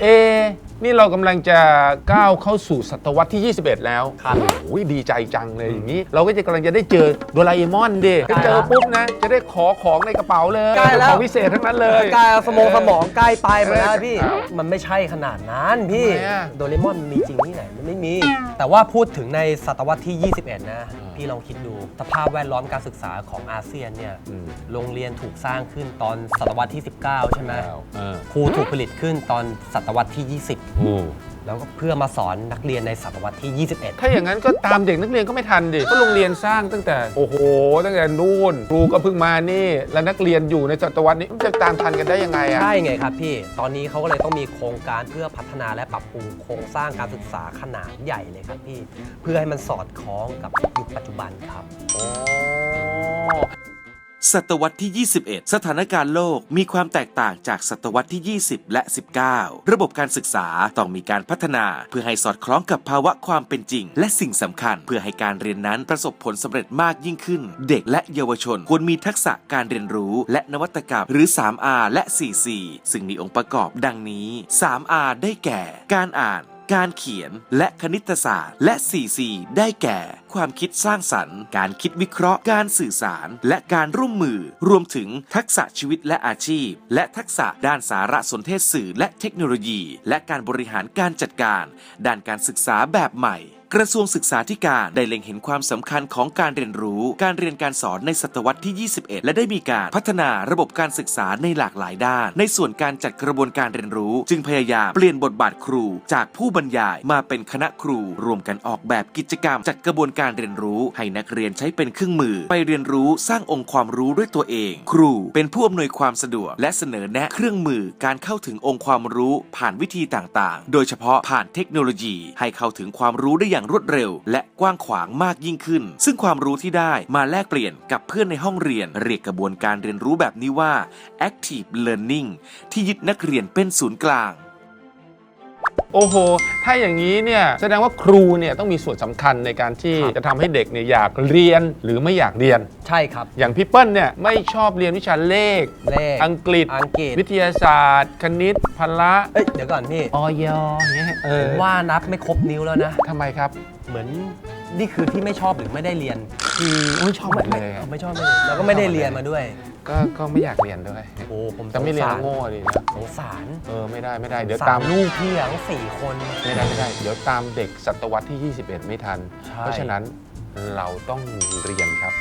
เอะนี่เรากำลังจะก้าวเข้าสู่ศตวรรษที่ 21 แล้วครับโอ้ยดีใจจังเลยอย่างนี้ เราก็จะกำลังจะได้เจอโดราเอมอนดิใกล้เจอแล้วปุ๊บนะ จะได้ขอของในกระเป๋าเลยใกล้แล้ว ของพิเศษทั้งนั้นเลย กายสมองสมองใกล้ไปหมดแล้วเออพี่ ครับมันไม่ใช่ขนาดนั้นพี่ ทำไมอะ โดเรมอนมันมีจริงที่ไหนมันไม่มี แต่ว่าพูดถึงในศตวรรษที่ 21 นะพี่ลองคิดดู สภาพแวดล้อมการศึกษาของอาเซียนเนี่ยอืม โรงเรียนถูกสร้างขึ้นตอนศตวรรษที่ 19 ใช่ไหมเออครูถูกผลิตขึ้นตอนศตวรรษที่โอ้20 แล้วก็เพื่อมาสอนนักเรียนในศตวรรษที่ 21 ถ้าอย่างนั้นก็ตามเด็กนักเรียนก็ไม่ทันดิก็โรงเรียนสร้างตั้งแต่โอ้โห ตั้งแต่นู่นครูก็เพิ่งมานี่ แล้วนักเรียนอยู่ในศตวรรษนี้มันจะตามทันกันได้ยังไงอะใช่ไงครับพี่ ตอนนี้เขาก็เลยต้องมีโครงการเพื่อพัฒนาและปรับปรุงโครงสร้างการศึกษาขนาดใหญ่เลยครับพี่ เพื่อให้มันสอดคล้องกับยุคปัจจุบันครับอ๋อ ศตวรรษที่ 21 สถานการณ์โลกมีความแตกต่างจากศตวรรษที่ 20 และ 19 ระบบการศึกษาต้องมีการพัฒนา เพื่อให้สอดคล้องกับภาวะความเป็นจริง และสิ่งสำคัญ เพื่อให้การเรียนนั้นประสบผลสำเร็จมากยิ่งขึ้น เด็กและเยาวชนควรมีทักษะการเรียนรู้และนวัตกรรมหรือ 3R และ 4C ซึ่งมีองค์ประกอบดังนี้ 3R ได้แก่ การอ่าน การเขียนและคณิตศาสตร์ และ 4C ได้แก่ ความคิดสร้างสรรค์ การคิดวิเคราะห์ การสื่อสาร และการร่วมมือ รวมถึงทักษะชีวิตและอาชีพ และทักษะด้านสารสนเทศสื่อและเทคโนโลยี และการบริหารการจัดการ ด้านการศึกษาแบบใหม่ กระทรวงศึกษาธิการได้เล็งเห็นความสำคัญของการเรียนรู้ การเรียนการสอนในศตวรรษที่ 21 และได้มีการพัฒนาระบบการศึกษาในหลากหลายด้าน ในส่วนการจัดกระบวนการเรียนรู้ จึงพยายามเปลี่ยนบทบาทครู จากผู้บรรยายมาเป็นคณะครู รวมกันออกแบบกิจกรรม จัดกระบวนการเรียนรู้ ให้นักเรียนใช้เป็นเครื่องมือ ไปเรียนรู้สร้างองค์ความรู้ด้วยตัวเอง ครูเป็นผู้อำนวยความสะดวก และเสนอแนะเครื่องมือการเข้าถึงองค์ความรู้ผ่านวิธีต่างๆ โดยเฉพาะผ่านเทคโนโลยี ให้เข้าถึงความรู้ได้อย่างรวดเร็ว และกว้างขวางมากยิ่งขึ้น ซึ่งความรู้ที่ได้มาแลกเปลี่ยนกับเพื่อนในห้องเรียน เรียกกระบวนการเรียนรู้แบบนี้ว่า active learning ที่ยึดนักเรียนเป็นศูนย์กลาง โอ้โห ถ้าอย่างนี้เนี่ยแสดงว่าครูเนี่ยต้องมีส่วนสำคัญในการที่ครับ จะทำให้เด็กเนี่ยอยากเรียนหรือไม่อยากเรียน ใช่ครับ อย่างพี่เปิ้ลเนี่ยไม่ชอบเรียนวิชาเลข เลขอังกฤษ อังกฤษ วิทยาศาสตร์ คณิตพละเอ้ย เดี๋ยวก่อนพี่ออยอย่างเงี้ยเอผอมว่านับไม่ครบนิ้วแล้วนะ ทำไมครับ เหมือนนี่คือที่ไม่ชอบหรือไม่ได้เรียน คือไม่ชอบหมดไม่เลยไม่ชอบไม่เลยแล้วก็ไม่ได้เรียนมาด้วย ก็ก็ไม่อยากเรียนด้วยโอ้ผมแต่ไม่เรียนแล้วสงสาโง่ดีนะสงสารเออไม่ได้ไม่ได้เดี๋ยวสตามลูกพี่อะทั้งสี่คน ไม่ได้ไม่ได้ เดี๋ยวตามเด็กศตวรรษที่ 21 ไม่ทัน ใช่ เพราะฉะนั้นเราต้องเรียนครับ